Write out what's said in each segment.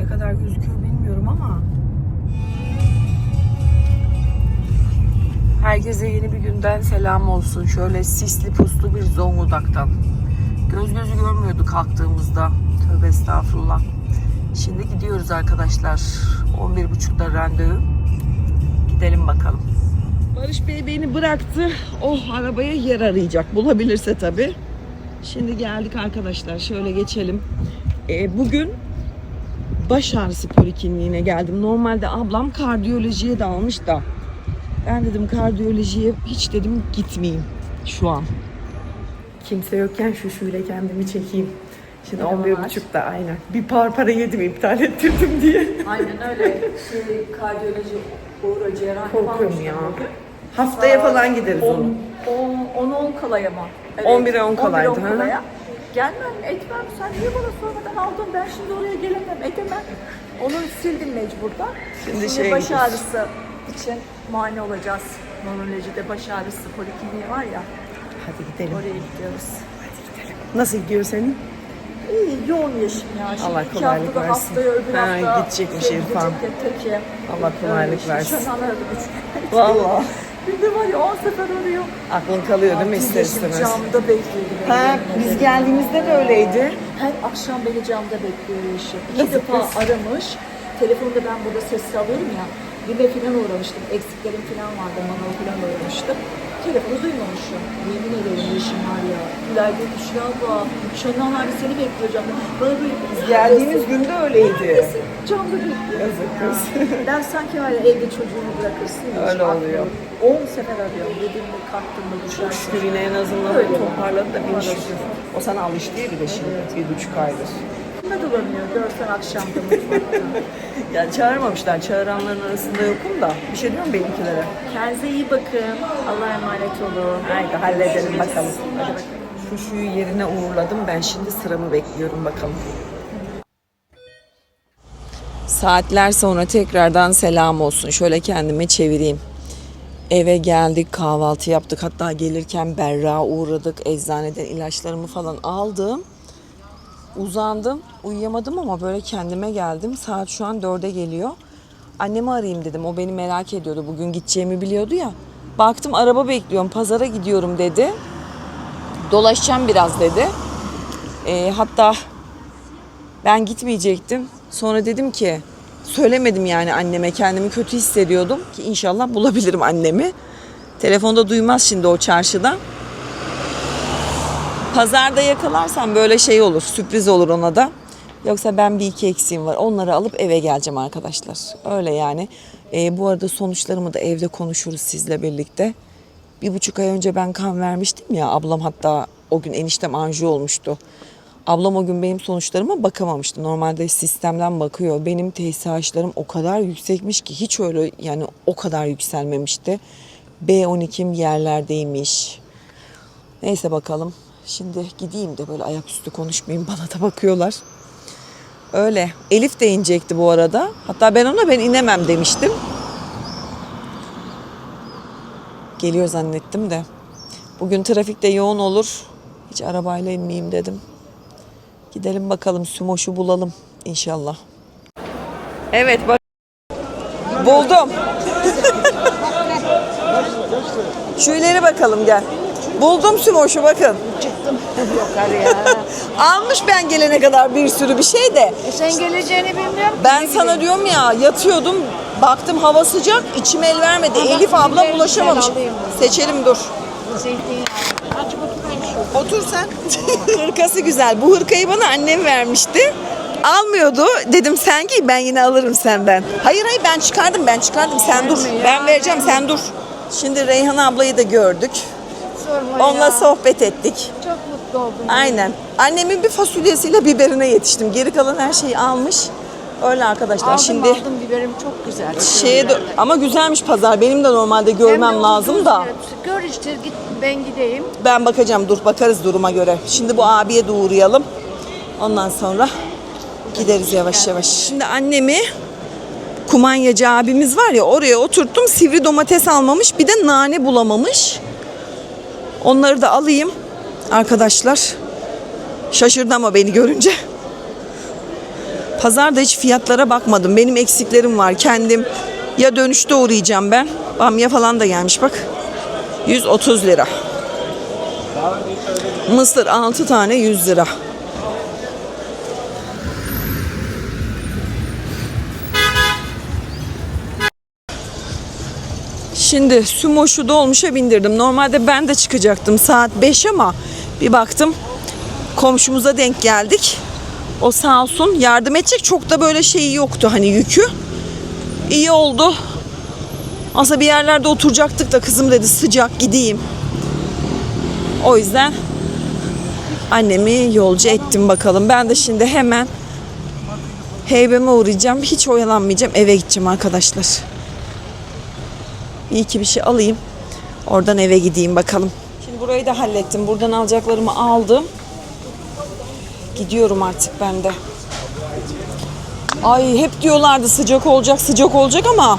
ne kadar gözüküyor bilmiyorum ama Herkese yeni bir günden selam olsun. Şöyle sisli puslu bir Zonguldak'tan. Göz gözü görmüyordu kalktığımızda. Tövbe estağfurullah. Şimdi gidiyoruz arkadaşlar. 11.30'da randevu. Gidelim bakalım. Barış Bey beni bıraktı. Oh arabaya yer arayacak. Bulabilirse tabii. Şimdi geldik arkadaşlar. Şöyle geçelim. Ee, bugün baş ağrısı polikliniğine geldim. Normalde ablam kardiyolojiye de almış da. Ben dedim kardiyolojiye hiç dedim gitmeyeyim şu an. Kimse yokken şu şuyla kendimi çekeyim. Şimdi 11.30'da aynen. Bir par para yedim iptal ettirdim diye. Aynen öyle. Şey, kardiyoloji, uğra, cerrahi Korkuyorum ya. Haftaya falan gideriz onu. 10 10 kalaya mı? 11'e 10 kalaydı, 11'e 10 ha? kalaya. Gelmem, etmem. Sen niye bana sormadan aldın? Ben şimdi oraya gelemem, edemem. Onu sildim mecburda. Şimdi Şimdi, şeye baş gidiyoruz. ağrısı için muayene olacağız. Nörolojide baş ağrısı polikliniği var ya. Hadi gidelim. Oraya gidiyoruz. Nasıl gidiyor senin? İyi, yoğun yaşım ya. Şimdi Allah kolaylık versin. haftaya öbür Ha, hafta gidecekmiş şey, İrfan. Allah kolaylık Öyle versin. Şu an aradım üç gün. Vallahi. Bir de var ya 10 sefer arıyor. Aklın kalıyor değil mi ister istemez? Camda bekliyordu. beni, Ha, biz geldiğimizde de öyleydi. Her akşam beni camda bekliyor Yeşim. İki Yazık defa kız. aramış. Telefonda ben burada sessiz alıyorum ya. Bime falan uğramıştım. Eksiklerim falan vardı. Manol falan uğramıştım. Telefonu duymamışım. Yemin ederim Yeşim var ya. İlayda Büşra abla. Şenol abi seni camda. Bana böyle Geldiğimiz günde öyleydi. Neredesin? Camda bekliyor. Yazık kız. Ben sanki ya evde çocuğumu bırakırsın. ya, Öyle hiç oluyor. aklıma- 10 sefer arıyorum. Dedim mi kalktım mı düşersin. Şükür yine en azından Öyle. toparladı da bin şükür. O sana alıştı ya bir de şimdi bir buçuk aydır. Ne dolanıyor görsen akşamda mutfakta. Ya çağırmamışlar. Çağıranların arasında yokum da. Bir şey diyorum benimkilere. Kendinize iyi bakın. Allah'a emanet olun. Haydi halledelim bakalım. Hadi bakalım. Şu şuyu yerine uğurladım. Ben şimdi sıramı bekliyorum bakalım. Saatler sonra tekrardan selam olsun. Şöyle kendime çevireyim. Eve geldik, kahvaltı yaptık. Hatta gelirken Berra uğradık. Eczaneden ilaçlarımı falan aldım. Uzandım. Uyuyamadım ama böyle kendime geldim. Saat şu an dörde geliyor. Annemi arayayım dedim. O beni merak ediyordu. Bugün gideceğimi biliyordu ya. Baktım araba bekliyorum. Pazara gidiyorum dedi. Dolaşacağım biraz dedi. Ee, hatta ben gitmeyecektim. Sonra dedim ki söylemedim yani anneme kendimi kötü hissediyordum ki inşallah bulabilirim annemi. Telefonda duymaz şimdi o çarşıda. Pazarda yakalarsam böyle şey olur, sürpriz olur ona da. Yoksa ben bir iki eksiğim var. Onları alıp eve geleceğim arkadaşlar. Öyle yani. Ee, bu arada sonuçlarımı da evde konuşuruz sizle birlikte. Bir buçuk ay önce ben kan vermiştim ya. Ablam hatta o gün eniştem anji olmuştu. Ablam o gün benim sonuçlarıma bakamamıştı. Normalde sistemden bakıyor. Benim TSH'larım o kadar yüksekmiş ki hiç öyle yani o kadar yükselmemişti. B12'm yerlerdeymiş. Neyse bakalım. Şimdi gideyim de böyle ayaküstü konuşmayayım. Bana da bakıyorlar. Öyle. Elif de inecekti bu arada. Hatta ben ona ben inemem demiştim. Geliyor zannettim de. Bugün trafikte yoğun olur. Hiç arabayla inmeyeyim dedim. Gidelim bakalım Sümoş'u bulalım inşallah. Evet bak. Buldum. Şu ileri bakalım gel. Buldum Sümoş'u bakın. Yukarı ya. Almış ben gelene kadar bir sürü bir şey de. E sen geleceğini bilmiyorum. Ben sana diyorum ya yatıyordum baktım hava sıcak içim el vermedi. Ama Elif abla güzel ulaşamamış. güzel alayım. Seçelim dur. Otur sen. Hırkası güzel. Bu hırkayı bana annem vermişti. Almıyordu. Dedim sen giy ben yine alırım senden. Hayır hayır ben çıkardım ben çıkardım sen dur. Ben vereceğim sen dur. Şimdi Reyhan ablayı da gördük. Sorma Onunla ya. sohbet ettik. Çok mutlu oldum. Aynen. Annemin bir fasulyesiyle biberine yetiştim. Geri kalan her şeyi almış. Öyle arkadaşlar. Aldım Şimdi aldım biberim çok güzel. şeye de, ama güzelmiş pazar. Benim de normalde görmem lazım da. Gör işte git ben gideyim. Ben bakacağım dur bakarız duruma göre. Şimdi bu abiye de uğrayalım. Ondan sonra gideriz yavaş yavaş. Şimdi annemi kumanyacı abimiz var ya oraya oturttum. Sivri domates almamış bir de nane bulamamış. Onları da alayım arkadaşlar. Şaşırdı ama beni görünce. Pazarda hiç fiyatlara bakmadım. Benim eksiklerim var. Kendim ya dönüşte uğrayacağım ben. Bamya falan da gelmiş bak. 130 lira. Mısır 6 tane 100 lira. Şimdi Sumoş'u dolmuşa bindirdim. Normalde ben de çıkacaktım saat 5 ama bir baktım komşumuza denk geldik. O sağ olsun yardım edecek. Çok da böyle şeyi yoktu hani yükü. İyi oldu. Aslında bir yerlerde oturacaktık da kızım dedi sıcak gideyim. O yüzden annemi yolcu ettim bakalım. Ben de şimdi hemen heybeme uğrayacağım. Hiç oyalanmayacağım. Eve gideceğim arkadaşlar. İyi ki bir şey alayım. Oradan eve gideyim bakalım. Şimdi burayı da hallettim. Buradan alacaklarımı aldım. Gidiyorum artık ben de. Ay hep diyorlardı sıcak olacak sıcak olacak ama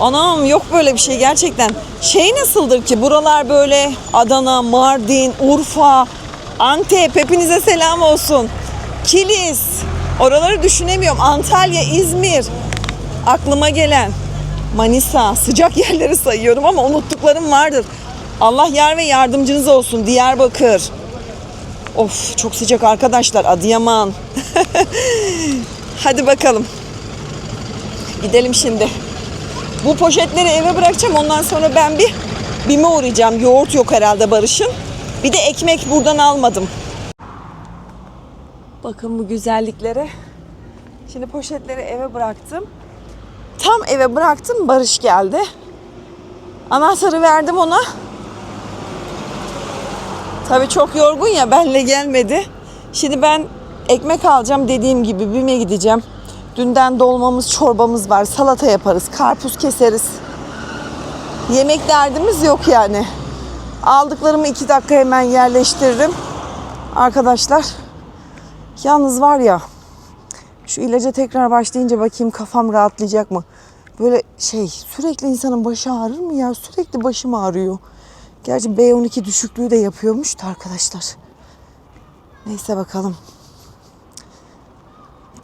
anam yok böyle bir şey gerçekten. Şey nasıldır ki buralar böyle Adana, Mardin, Urfa, Antep hepinize selam olsun. Kilis oraları düşünemiyorum. Antalya, İzmir aklıma gelen Manisa sıcak yerleri sayıyorum ama unuttuklarım vardır. Allah yar ve yardımcınız olsun Diyarbakır. Of çok sıcak arkadaşlar Adıyaman. Hadi bakalım. Gidelim şimdi. Bu poşetleri eve bırakacağım. Ondan sonra ben bir BİM'e uğrayacağım. Yoğurt yok herhalde Barış'ın. Bir de ekmek buradan almadım. Bakın bu güzelliklere. Şimdi poşetleri eve bıraktım. Tam eve bıraktım Barış geldi. Anahtarı verdim ona. Tabii çok yorgun ya benle gelmedi. Şimdi ben ekmek alacağım dediğim gibi BİM'e gideceğim. Dünden dolmamız, çorbamız var. Salata yaparız, karpuz keseriz. Yemek derdimiz yok yani. Aldıklarımı iki dakika hemen yerleştiririm. Arkadaşlar yalnız var ya şu ilaca tekrar başlayınca bakayım kafam rahatlayacak mı? Böyle şey sürekli insanın başı ağrır mı ya? Sürekli başım ağrıyor. Gerçi B12 düşüklüğü de yapıyormuş da arkadaşlar. Neyse bakalım.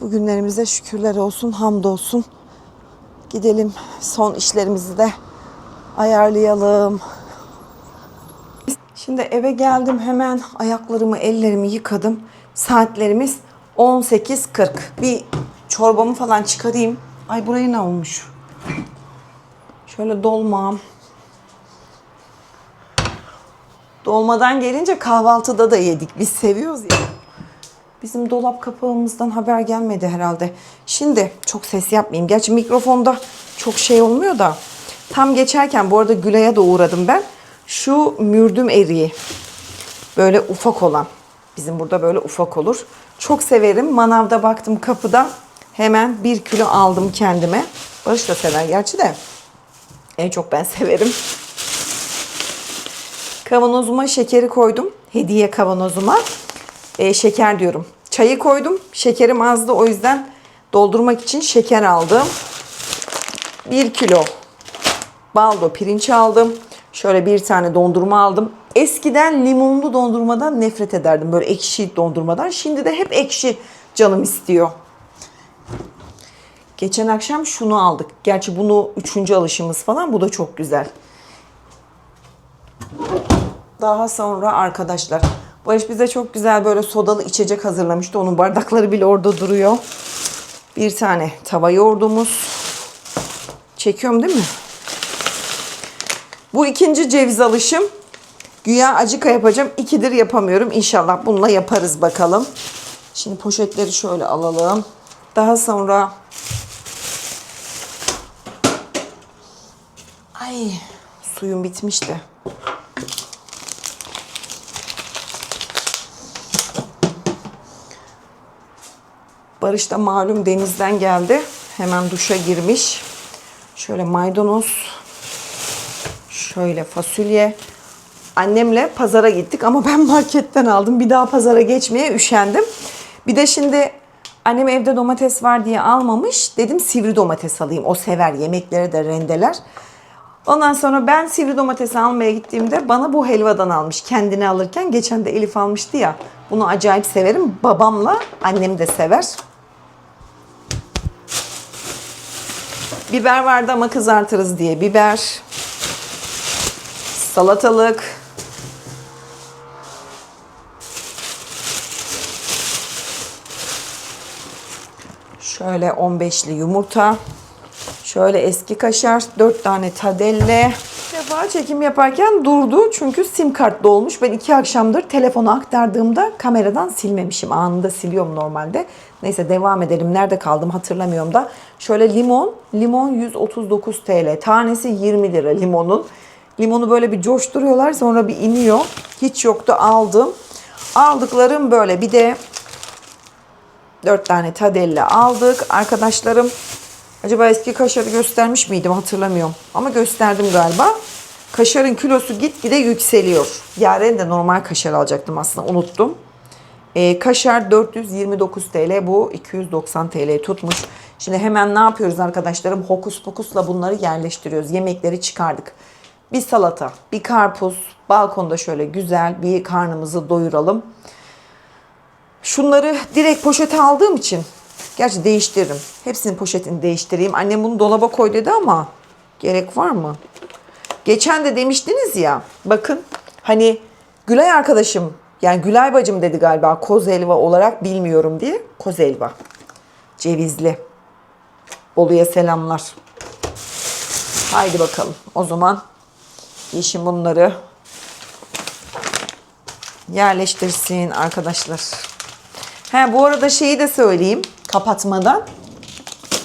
Bugünlerimize şükürler olsun, hamdolsun. Gidelim son işlerimizi de ayarlayalım. Şimdi eve geldim hemen ayaklarımı, ellerimi yıkadım. Saatlerimiz 18.40. Bir çorbamı falan çıkarayım. Ay burayı ne olmuş? Şöyle dolmam. Dolmadan gelince kahvaltıda da yedik. Biz seviyoruz ya. Bizim dolap kapağımızdan haber gelmedi herhalde. Şimdi çok ses yapmayayım. Gerçi mikrofonda çok şey olmuyor da. Tam geçerken bu arada Gülay'a da uğradım ben. Şu mürdüm eriği. Böyle ufak olan. Bizim burada böyle ufak olur. Çok severim. Manavda baktım kapıda. Hemen bir kilo aldım kendime. Barış da sever gerçi de. En çok ben severim. Kavanozuma şekeri koydum. Hediye kavanozuma. Ee, şeker diyorum. Çayı koydum. Şekerim azdı. O yüzden doldurmak için şeker aldım. 1 kilo baldo pirinç aldım. Şöyle bir tane dondurma aldım. Eskiden limonlu dondurmadan nefret ederdim. Böyle ekşi dondurmadan. Şimdi de hep ekşi canım istiyor. Geçen akşam şunu aldık. Gerçi bunu üçüncü alışımız falan. Bu da çok güzel. Daha sonra arkadaşlar Barış bize çok güzel böyle sodalı içecek hazırlamıştı. Onun bardakları bile orada duruyor. Bir tane tava yoğurdumuz. Çekiyorum değil mi? Bu ikinci ceviz alışım. Güya acıka yapacağım. İkidir yapamıyorum. İnşallah bununla yaparız bakalım. Şimdi poşetleri şöyle alalım. Daha sonra Ay suyum bitmişti. Barış da malum denizden geldi. Hemen duşa girmiş. Şöyle maydanoz. Şöyle fasulye. Annemle pazara gittik ama ben marketten aldım. Bir daha pazara geçmeye üşendim. Bir de şimdi annem evde domates var diye almamış. Dedim sivri domates alayım. O sever yemekleri de rendeler. Ondan sonra ben sivri domates almaya gittiğimde bana bu helvadan almış. Kendini alırken geçen de Elif almıştı ya. Bunu acayip severim. Babamla annem de sever. Biber vardı ama kızartırız diye biber. Salatalık. Şöyle 15'li yumurta. Şöyle eski kaşar, 4 tane tadelle. Bir defa çekim yaparken durdu çünkü sim kart dolmuş. Ben iki akşamdır telefonu aktardığımda kameradan silmemişim. Anında siliyorum normalde. Neyse devam edelim. Nerede kaldım hatırlamıyorum da. Şöyle limon. Limon 139 TL. Tanesi 20 lira limonun. Limonu böyle bir coşturuyorlar sonra bir iniyor. Hiç yoktu aldım. Aldıklarım böyle. Bir de 4 tane tadelle aldık. Arkadaşlarım acaba eski kaşarı göstermiş miydim hatırlamıyorum. Ama gösterdim galiba. Kaşarın kilosu gitgide yükseliyor. Yaren de normal kaşar alacaktım aslında unuttum. Ee, kaşar 429 TL bu 290 TL tutmuş. Şimdi hemen ne yapıyoruz arkadaşlarım? Hokus pokusla bunları yerleştiriyoruz. Yemekleri çıkardık. Bir salata, bir karpuz, balkonda şöyle güzel bir karnımızı doyuralım. Şunları direkt poşete aldığım için gerçi değiştiririm. Hepsinin poşetini değiştireyim. Annem bunu dolaba koy dedi ama gerek var mı? Geçen de demiştiniz ya bakın hani Gülay arkadaşım yani Gülay bacım dedi galiba koz helva olarak bilmiyorum diye. Koz helva. Cevizli. Bolu'ya selamlar. Haydi bakalım. O zaman Yeşim bunları yerleştirsin arkadaşlar. He bu arada şeyi de söyleyeyim kapatmadan.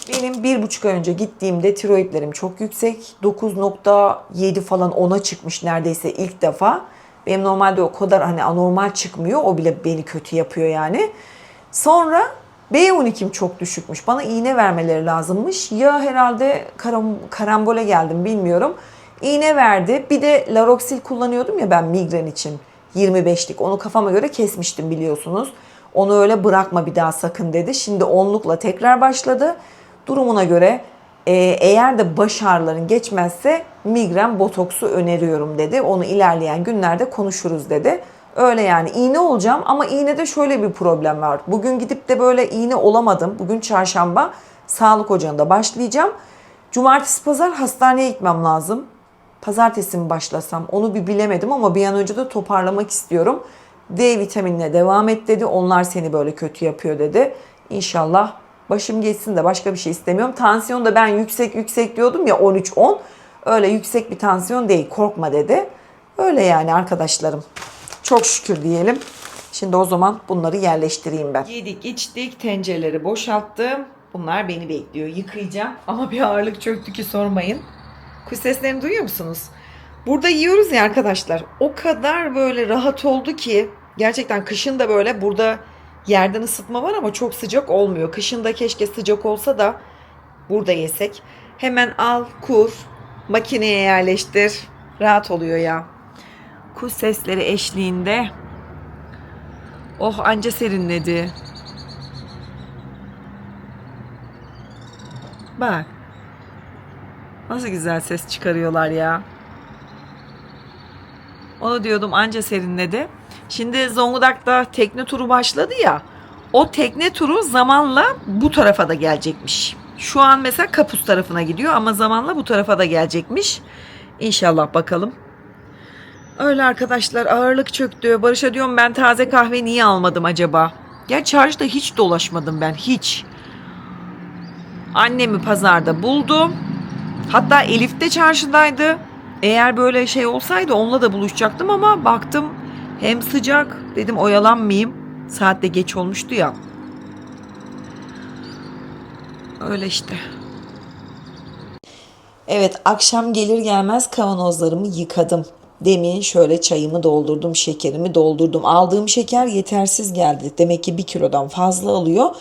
Benim bir buçuk ay önce gittiğimde tiroidlerim çok yüksek. 9.7 falan 10'a çıkmış neredeyse ilk defa. Benim normalde o kadar hani anormal çıkmıyor. O bile beni kötü yapıyor yani. Sonra B12'm çok düşükmüş. Bana iğne vermeleri lazımmış. Ya herhalde karam, karambole geldim bilmiyorum. İğne verdi. Bir de Laroxil kullanıyordum ya ben migren için. 25'lik. Onu kafama göre kesmiştim biliyorsunuz. Onu öyle bırakma bir daha sakın dedi. Şimdi onlukla tekrar başladı. Durumuna göre e, eğer de baş ağrıların geçmezse migren botoksu öneriyorum dedi. Onu ilerleyen günlerde konuşuruz dedi. Öyle yani iğne olacağım ama iğnede şöyle bir problem var. Bugün gidip de böyle iğne olamadım. Bugün çarşamba sağlık ocağında başlayacağım. Cumartesi pazar hastaneye gitmem lazım. Pazartesi mi başlasam onu bir bilemedim ama bir an önce de toparlamak istiyorum. D vitaminine devam et dedi. Onlar seni böyle kötü yapıyor dedi. İnşallah başım geçsin de başka bir şey istemiyorum. Tansiyon da ben yüksek yüksek diyordum ya 13-10. Öyle yüksek bir tansiyon değil korkma dedi. Öyle yani arkadaşlarım. Çok şükür diyelim. Şimdi o zaman bunları yerleştireyim ben. Yedik içtik tencereleri boşalttım. Bunlar beni bekliyor. Yıkayacağım. Ama bir ağırlık çöktü ki sormayın. Kuş seslerini duyuyor musunuz? Burada yiyoruz ya arkadaşlar. O kadar böyle rahat oldu ki gerçekten kışın da böyle burada yerden ısıtma var ama çok sıcak olmuyor. Kışın da keşke sıcak olsa da burada yesek. Hemen al, kur, makineye yerleştir. Rahat oluyor ya. Kuş sesleri eşliğinde. Oh anca serinledi. Bak. Nasıl güzel ses çıkarıyorlar ya. Onu diyordum anca serinledi. Şimdi Zonguldak'ta tekne turu başladı ya. O tekne turu zamanla bu tarafa da gelecekmiş. Şu an mesela Kapus tarafına gidiyor ama zamanla bu tarafa da gelecekmiş. İnşallah bakalım. Öyle arkadaşlar ağırlık çöktü. Barış'a diyorum ben taze kahve niye almadım acaba? Ya çarşıda hiç dolaşmadım ben hiç. Annemi pazarda buldum. Hatta Elif de çarşıdaydı. Eğer böyle şey olsaydı onunla da buluşacaktım ama baktım hem sıcak dedim oyalanmayayım. Saat de geç olmuştu ya. Öyle işte. Evet akşam gelir gelmez kavanozlarımı yıkadım. Demin şöyle çayımı doldurdum, şekerimi doldurdum. Aldığım şeker yetersiz geldi. Demek ki bir kilodan fazla alıyor.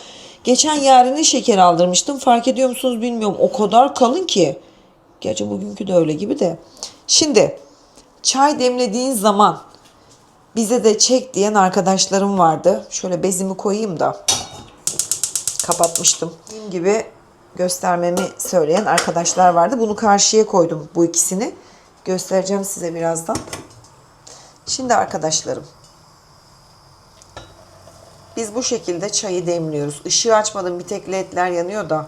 Geçen yarını şeker aldırmıştım. Fark ediyor musunuz bilmiyorum. O kadar kalın ki. Gerçi bugünkü de öyle gibi de. Şimdi çay demlediğin zaman bize de çek diyen arkadaşlarım vardı. Şöyle bezimi koyayım da kapatmıştım. Dediğim gibi göstermemi söyleyen arkadaşlar vardı. Bunu karşıya koydum bu ikisini. Göstereceğim size birazdan. Şimdi arkadaşlarım biz bu şekilde çayı demliyoruz. Işığı açmadım bir tek ledler yanıyor da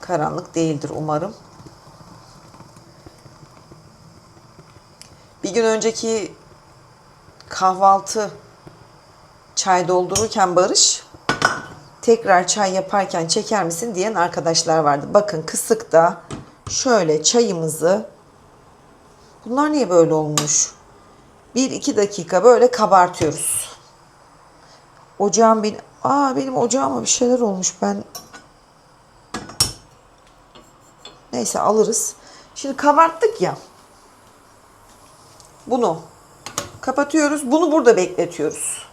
Karanlık değildir umarım. Bir gün önceki kahvaltı çay doldururken Barış tekrar çay yaparken çeker misin diyen arkadaşlar vardı. Bakın kısıkta şöyle çayımızı bunlar niye böyle olmuş? 1-2 dakika böyle kabartıyoruz. Ocağım benim Aa benim ocağıma bir şeyler olmuş. Ben Neyse alırız. Şimdi kabarttık ya. Bunu kapatıyoruz. Bunu burada bekletiyoruz.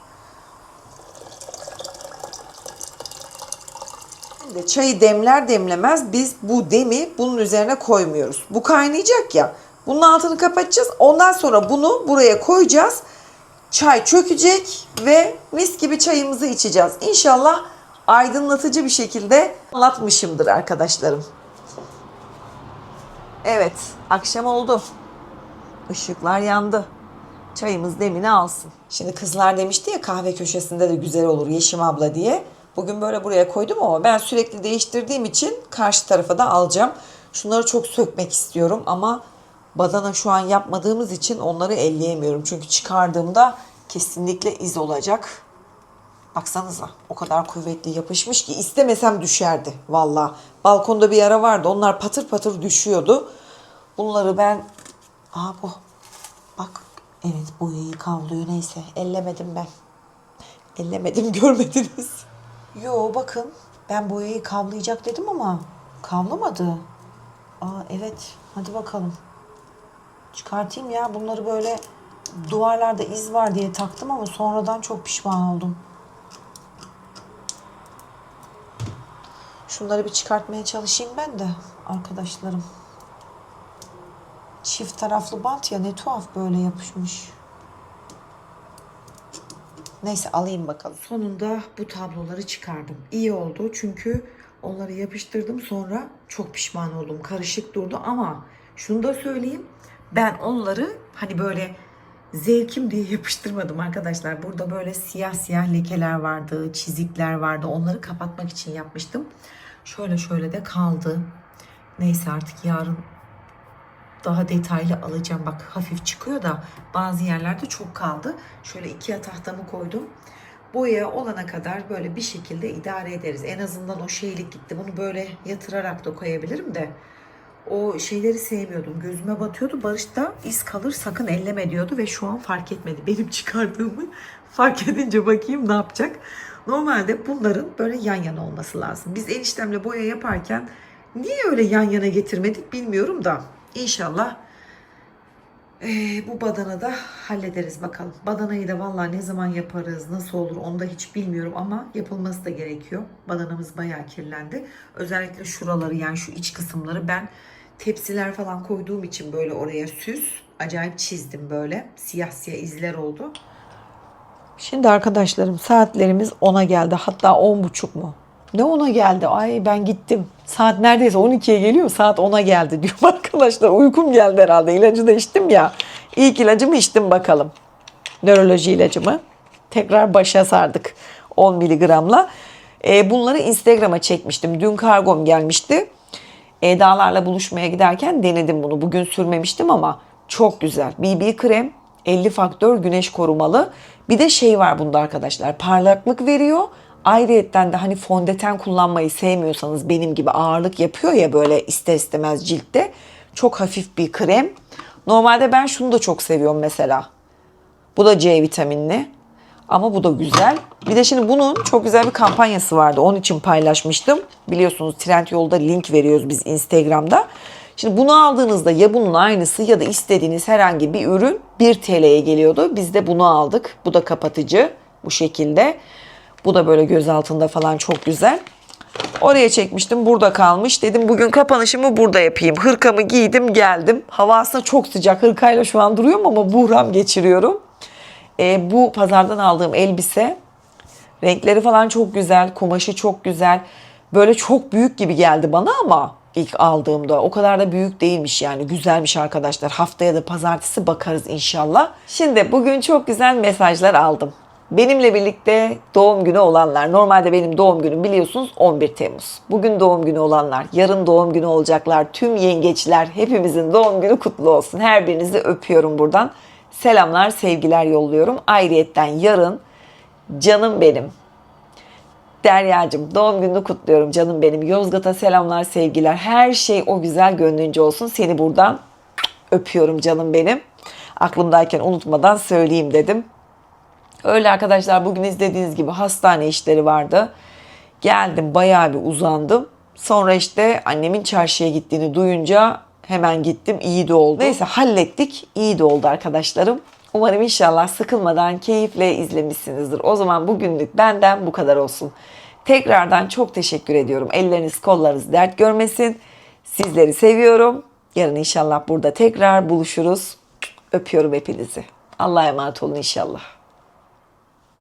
Şimdi çayı demler demlemez biz bu demi bunun üzerine koymuyoruz. Bu kaynayacak ya. Bunun altını kapatacağız. Ondan sonra bunu buraya koyacağız. Çay çökecek ve mis gibi çayımızı içeceğiz. İnşallah aydınlatıcı bir şekilde anlatmışımdır arkadaşlarım. Evet, akşam oldu. Işıklar yandı. Çayımız demini alsın. Şimdi kızlar demişti ya kahve köşesinde de güzel olur Yeşim abla diye. Bugün böyle buraya koydum ama ben sürekli değiştirdiğim için karşı tarafa da alacağım. Şunları çok sökmek istiyorum ama badana şu an yapmadığımız için onları elleyemiyorum. Çünkü çıkardığımda kesinlikle iz olacak. Baksanıza o kadar kuvvetli yapışmış ki istemesem düşerdi valla. Balkonda bir ara vardı onlar patır patır düşüyordu. Bunları ben... Aa bu. Evet boyayı kavluyor neyse ellemedim ben. Ellemedim görmediniz. Yo bakın ben boyayı kavlayacak dedim ama kavlamadı. Aa evet hadi bakalım. Çıkartayım ya bunları böyle duvarlarda iz var diye taktım ama sonradan çok pişman oldum. Şunları bir çıkartmaya çalışayım ben de arkadaşlarım. Çift taraflı bant ya ne tuhaf böyle yapışmış. Neyse alayım bakalım. Sonunda bu tabloları çıkardım. İyi oldu çünkü onları yapıştırdım sonra çok pişman oldum. Karışık durdu ama şunu da söyleyeyim. Ben onları hani böyle zevkim diye yapıştırmadım arkadaşlar. Burada böyle siyah siyah lekeler vardı, çizikler vardı. Onları kapatmak için yapmıştım. Şöyle şöyle de kaldı. Neyse artık yarın daha detaylı alacağım. Bak hafif çıkıyor da bazı yerlerde çok kaldı. Şöyle ikiye tahtamı koydum. Boya olana kadar böyle bir şekilde idare ederiz. En azından o şeylik gitti. Bunu böyle yatırarak da koyabilirim de. O şeyleri sevmiyordum. Gözüme batıyordu. Barış da iz kalır sakın elleme diyordu ve şu an fark etmedi. Benim çıkardığımı fark edince bakayım ne yapacak. Normalde bunların böyle yan yana olması lazım. Biz eniştemle boya yaparken niye öyle yan yana getirmedik bilmiyorum da. İnşallah eee, bu badana da hallederiz bakalım. Badanayı da vallahi ne zaman yaparız, nasıl olur onu da hiç bilmiyorum ama yapılması da gerekiyor. Badanamız bayağı kirlendi. Özellikle şuraları yani şu iç kısımları ben tepsiler falan koyduğum için böyle oraya süs acayip çizdim böyle. Siyah siyah izler oldu. Şimdi arkadaşlarım saatlerimiz 10'a geldi. Hatta 10.30 mu? Ne 10'a geldi? Ay ben gittim. Saat neredeyse 12'ye geliyor. Saat 10'a geldi diyorum arkadaşlar. Uykum geldi herhalde. İlacı da içtim ya. İlk ilacımı içtim bakalım. Nöroloji ilacımı. Tekrar başa sardık. 10 miligramla. E, bunları Instagram'a çekmiştim. Dün kargom gelmişti. Eda'larla buluşmaya giderken denedim bunu. Bugün sürmemiştim ama çok güzel. BB krem 50 faktör güneş korumalı. Bir de şey var bunda arkadaşlar. Parlaklık veriyor. Ayrıyetten de hani fondöten kullanmayı sevmiyorsanız benim gibi ağırlık yapıyor ya böyle ister istemez ciltte. Çok hafif bir krem. Normalde ben şunu da çok seviyorum mesela. Bu da C vitaminli. Ama bu da güzel. Bir de şimdi bunun çok güzel bir kampanyası vardı. Onun için paylaşmıştım. Biliyorsunuz Trendyol'da link veriyoruz biz Instagram'da. Şimdi bunu aldığınızda ya bunun aynısı ya da istediğiniz herhangi bir ürün 1 TL'ye geliyordu. Biz de bunu aldık. Bu da kapatıcı bu şekilde. Bu da böyle göz altında falan çok güzel. Oraya çekmiştim burada kalmış. Dedim bugün kapanışımı burada yapayım. Hırkamı giydim geldim. Hava aslında çok sıcak. Hırkayla şu an duruyorum ama buhram geçiriyorum. E, bu pazardan aldığım elbise renkleri falan çok güzel. Kumaşı çok güzel. Böyle çok büyük gibi geldi bana ama ilk aldığımda o kadar da büyük değilmiş yani güzelmiş arkadaşlar. Haftaya da pazartesi bakarız inşallah. Şimdi bugün çok güzel mesajlar aldım. Benimle birlikte doğum günü olanlar, normalde benim doğum günüm biliyorsunuz 11 Temmuz. Bugün doğum günü olanlar, yarın doğum günü olacaklar, tüm yengeçler, hepimizin doğum günü kutlu olsun. Her birinizi öpüyorum buradan. Selamlar, sevgiler yolluyorum. Ayrıyetten yarın canım benim, Derya'cığım doğum gününü kutluyorum canım benim. Yozgat'a selamlar, sevgiler. Her şey o güzel gönlünce olsun. Seni buradan öpüyorum canım benim. Aklımdayken unutmadan söyleyeyim dedim. Öyle arkadaşlar bugün izlediğiniz gibi hastane işleri vardı. Geldim bayağı bir uzandım. Sonra işte annemin çarşıya gittiğini duyunca hemen gittim. İyi de oldu. Neyse hallettik. İyi de oldu arkadaşlarım. Umarım inşallah sıkılmadan keyifle izlemişsinizdir. O zaman bugünlük benden bu kadar olsun. Tekrardan çok teşekkür ediyorum. Elleriniz kollarınız dert görmesin. Sizleri seviyorum. Yarın inşallah burada tekrar buluşuruz. Öpüyorum hepinizi. Allah'a emanet olun inşallah.